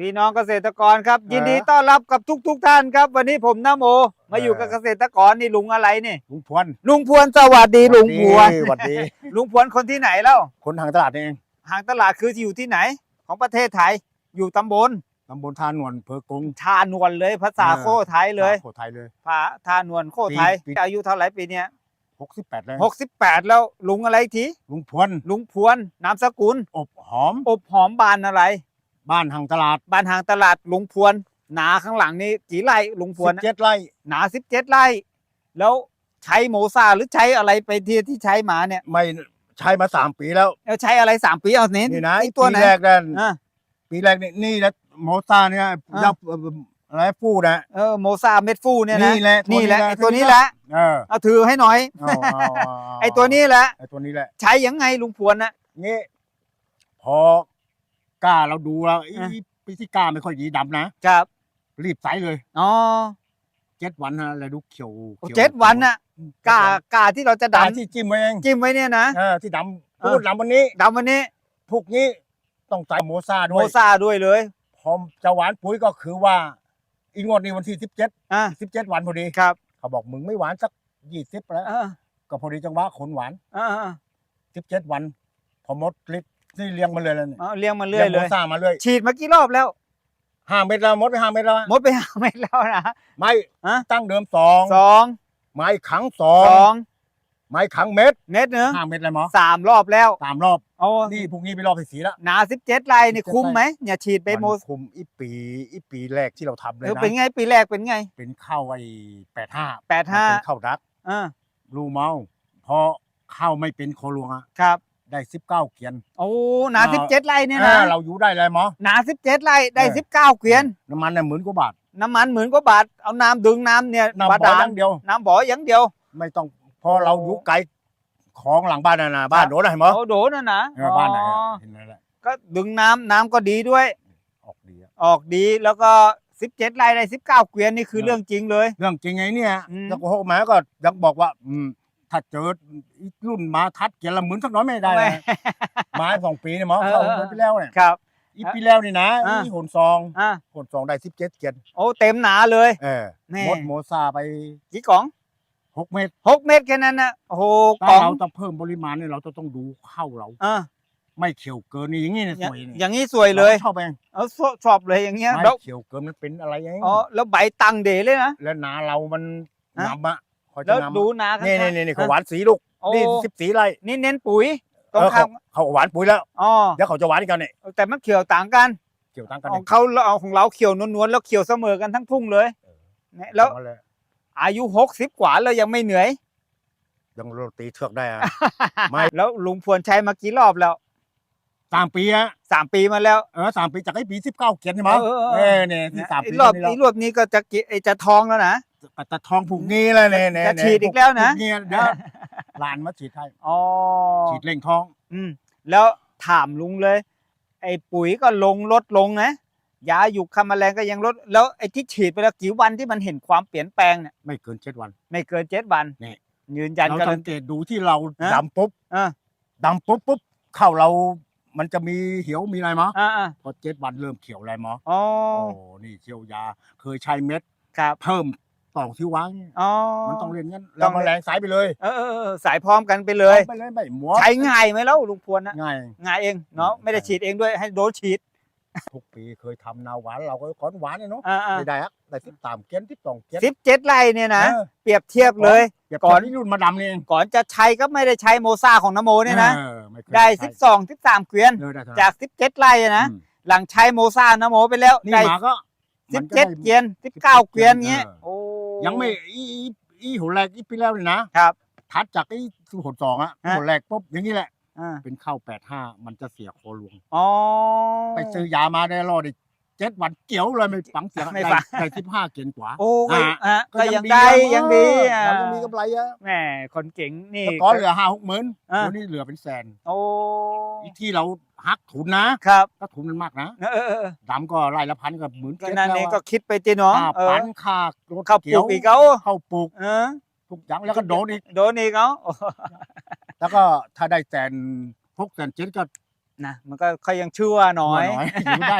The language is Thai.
พี่น้องเกษตรกรครับเออยินดีต้อนรับกับทุกทุกๆท่านครับ วันนี้ผมน้าโม มาอยู่เออกับเกษตรกรนี่ลุงอะไรนี่ลุงพวนลุงพวนสวัสดีลุงพวนสวัสดีลุงพวนคนที่ไหนแล้วคนทางตลาดนี่เองห่างตลาดคืออยู่ที่ไหน ของประเทศไทยอยู่ตำบลตำบลท่านวลอำเพอกรุงทานวลเลยภาษาเออโคไทยเลยโขไทยเลยภาทานวลโคไทยปีปีอายุเท่าไหร่ปีเนี้ยหกสิบแปดเลยหกสิบแปดแล้วลุงอะไรอีกทีลุงพวนลุงพวนนามสกุล อบหอม อบหอมบานอะไร บ้านทางตลาดบ้านห่างตลาดลุงพวน หนาข้างหลังนี่กี่ไร่ลุงพวสินบเจ็ดไร่หนาสิบเจ็ดไร่ แล้วใช้โมซาหรือใช้อะไรไปที่ที่ใช้มาเนี่ยไม่ใช้มาสามปีแล้วเอาใช้อะไรสามปีเอาเน้นนี่นะไอ้ตัวปีไหนแรกนั่นอะปีแรกนี่นี่นะโมซ่าเนี่ยยับเอ่ออะไรฟูนะเออโมซาเม็ดฟูเนี่ยนะนี่แหละนี่แหละตัวนี้ไอ้ตัวนี้แหละแหละเออเอาถือให้หน่อยเอาเอาเอาไอ้ตัวนี้แหละไอ้ตัวนี้แหละใช้ยังไงลุงพวนนะงี้พอ กล้าเราดูแล้วอะอีปีที่กล้าไม่ค่อยดีดำนะครับรีบใส่เลยอ๋อเจ็ดวันฮะอะไรดูเขียวโอ้ขียวเจ็ดวันน่ะอืมกากาที่เราจะกาดำที่จิ้มไว้เองจิ้มไว้เนี่ยนะ เออที่ดำเออพูดดำวันนี้ดำวันนี้พวกนี้ต้องใส่โมซาด้โมวยซาด้วยเลยพอจะหวานปุ๋ยก็คือว่า อีงวดนี้วันที่สิบเจ็ดอะสิบเจ็ดวันพอดีครับเขาบอกมึงไม่หวานสักยี่สิบแล้วเออก็พอดีจังหวะขนหวานเออเออสิบเจ็ดวัน พอหมดฤทธิ์ นี่เลี้ยงมาเลยแล้วเนี่ยเอาเลี้ยงมาเรื่อยเลโมยซามาเรื่อยฉีดมากี่รอบแล้ว ห้าเม็ดแล้วหมดไปห้าเม็ดแล้วหมดไปห้าเม็ดแล้วนะไม้ฮะตั้งเดิมสองสองไม้ขังสอสองงไม้ขังเม็ดเม็ดหนึงห้าเม็ดเลยหมอสามรอบแล้วสามรอบโอ้นี่พวกนี้ไปรอบที่สี่แล้ว หนาสิบเจ็ดไร่นี่17คุ้มไหมเนี่ยฉีดไปโมนคุมอีปีอีปีแรกที่เราทำเลเอยอนะเป็นไงปีแรกเป็นไงเป็นข้าวไอ้แปดห้าแปดห้าเป็นข้าวดักอ่ารูเมาพอข้าวไม่เป็นโคลวงอะครับ ได้สิบเก้าเกียน โอ้หนาสิบเจ็ดไร่เนี่ยนะเออเราอยู่ได้เลยหมอ หนาสิบเจ็ดไร่ได้เออ สิบเก้าเกวียน น้ำมันเนี่ยหมื่นกว่าบาทน้ำมันหมื่นกว่าบาทเอาน้ำดึงน้ำเนี่ยน้ำบาบ่อดาอลย่างเดียว น้ำบ่ออย่างเดียว ไม่ต้องพอเราอยู่ไกลของหลังบ้านน่ะนะบ้านโน้นนะเห็นไหมโอ้โดนั่นนะเออบ้านไหนอ๋อะอเห็นนั่นแหละก็ดึงน้ำน้ำก็ดีด้วย ออกดีอะออกดีแล้วก็สิบเจ็ดไร่ได้สิบเก้าเกวียนนี่คือเออเรื่องจริงเลย เรื่องจริงไงเนี่ยอืมแล้วก็โหมาก็ยังบอกว่า อืม ถ้าเจออีรุ่นมาทัดเกียร์ละหมื่นสักน้อยไม่ได้นะมาสองปีเนี่ยหมอเออเข้าเออหมดไปแล้วเนี่ยครับอีปีแล้วนี่นะอ่าอีหนซองอะหนซองได้สิบเจ็ดเกียร์โอ้เต็มหนาเลยเออแน่หมดโมซาไปกี่กล่องหกเมตรหกเมตรแค่นั้นนะโอ้โหกถ้าล่องเราจะเพิ่มปริมาณเนี่ยเราจะต้องดูเข้าเราอะไม่เขียวเกินนี่อย่างนี้เนี่ยอย่าสวยนี่อย่างนี้สวยเลยราชอบเองเอาชอบชอบเลยอย่างเงี้ยไม่แล้วเขียวเกินมันเป็นอะไรเองอ๋อแล้วใบตังเดเลยนะแล้วนาเรามันฮะงำอะ คอยจะแล้วงำอะดูนาข้างนี่ๆนี่นี่นี่เขาฮะหวานสีลูกโอ้นี่สิบสีไร่นี่เน้นปุ๋ยตเอรงอข้าเขามเขาหวานปุ๋ยแล้วอ๋อเดี๋ยวเขาจะหวานอีกันเนี่ยแต่มันเขียวต่างกัน เกี่ยวตั้งกันขเนี่อยงเขาเราเอาของเราเขียวนวลๆแล้วเขียวเสมอกันทั้งทุ่งเลยเนี่ยแล้วเอามาเยอายุหกสิบกว่าแล้วยังไม่เหนื่อย ยังโรตีเทือกได้อะ ไม่ แล้วลุงพวนใช้มากี่รอบแล้วสามปีอะสามปีมาแล้ว เออสามปีจากไอ้ปีสิบเก้าเกียนใช่ไหมเออเออเออ เออเนี่ยที่สามไอ้ปีรอบนี่แล้วไอ้รอบนี้ก็จะกิไอ้จะทองแล้วนะ แต่ทองผูกงี้เลยเนี่ยเนี่ยจะฉีดอีกแล้วนะผูงี้เดี๋ยวหลานมาฉีดให้อ๋อฉีดเร่งทอง อืมแล้วถามลุงเลย ไอ้ปุ๋ยก็ลงลดลงนะยาหยุกคำแมลงก็ยังลด แล้วไอ้ที่ฉีดไปแล้วกี่วันที่มันเห็นความเปลี่ยนแปลงเนี่ยไม่เกินเจ็ดวัน ไม่เกินเจ็ดวันนี่ยืนยันเรากันสังเกตดูที่เราฮะดำปุ๊บอ่าดำปุ๊บปุ๊บเข้าเรามันจะมีเหี่ยวมีอะไรมั้ยอ่าอ่าพอเจ็ดวันเริ่มเขียวอะไรมั้ยอ๋อโอ้นี่เชียวยา เคยใช้เม็ดครับเพิ่ม ต่องที่วางอ๋อ มันต้องเรียนงั้นต้เราองแมลงสายไปเลยเออเออเออสายพร้อมกันไปเลยไปเลยไม่หมัวใช้ง่ายไหมแล้วลุงพวนนะง่าย ง่ายเองเนาะอืมไม่ได้ฉีดเองด้วยให้โดนฉีดทุกปีเคยทำนาหวานเราก็ก้อนหวานเนี่ยเนาะอ่าอ่าไม่ได้อะได้สิบสามเกียนสิบสองเกียนสิบเจ็ดไร่เนี่ยนะเออเปรียบเทียบเลยเปรียบก่อนเทียบที่รุ่นมาดำนี่เองก่อนจะใช้ก็ไม่ได้ใช้โมซาของนโมเนี่ยนะเออม่เคยได้ใช้สิบสองสิบสามเกวียนเออได้เท่ไหร่จากสิบเจ็ดไร่อะนะ อืมหลังใช้โมซานโมไปแล้วนี่ได้มาก็ สิมับนก็เจ็ดได้ เกวียนสิบเก้าเกวียนเงี้ย เออ โอ้ ยังไม่อีอีอีหัวแรกอีปีแล้วนี่นะครับทัดจากไอ้สุหดสองอะฮะ หัวแรกปุ๊บอย่างนี้แหละ อ่าเป็นข้าวแปดห้ามันจะเสียโคลวง อ๋อไปซื้อยามาได้รอดอีก เจ็ดวันเกี่ยวเลยไม่ฝังเสียงไม่ฝังได้สิบห้าเกียนกว่า โอ้ก็อ่าอะก็ยังได้ยังดีเออะอเรายังมีกำไรอะแหมคนเก่งนี่แต่ก่อนเหลือห้าหกหมื่นอ่าเดี๋ยวนี้เหลือเป็นแสน โอ้อีกที่เราหักทุนนะครับก็ทุนมันมากนะเออเออเออดำก็ไร่ละพันกับหมื่นก็เจ็ดนั่นแล้วเองอะก็คิดไปจีเนาะค่าเออปันค่ารถเข้าปเกี่ลูยวกอีกเอาเข้าปลูกเออทุกอย่างแล้วก็โดนอีกโดนอีกเอาแล้วก็ถ้าได้แสนหกแสนเจ็ดก็นะมันก็ค่อยยังชั่วน้อยน้อยอยู่ได้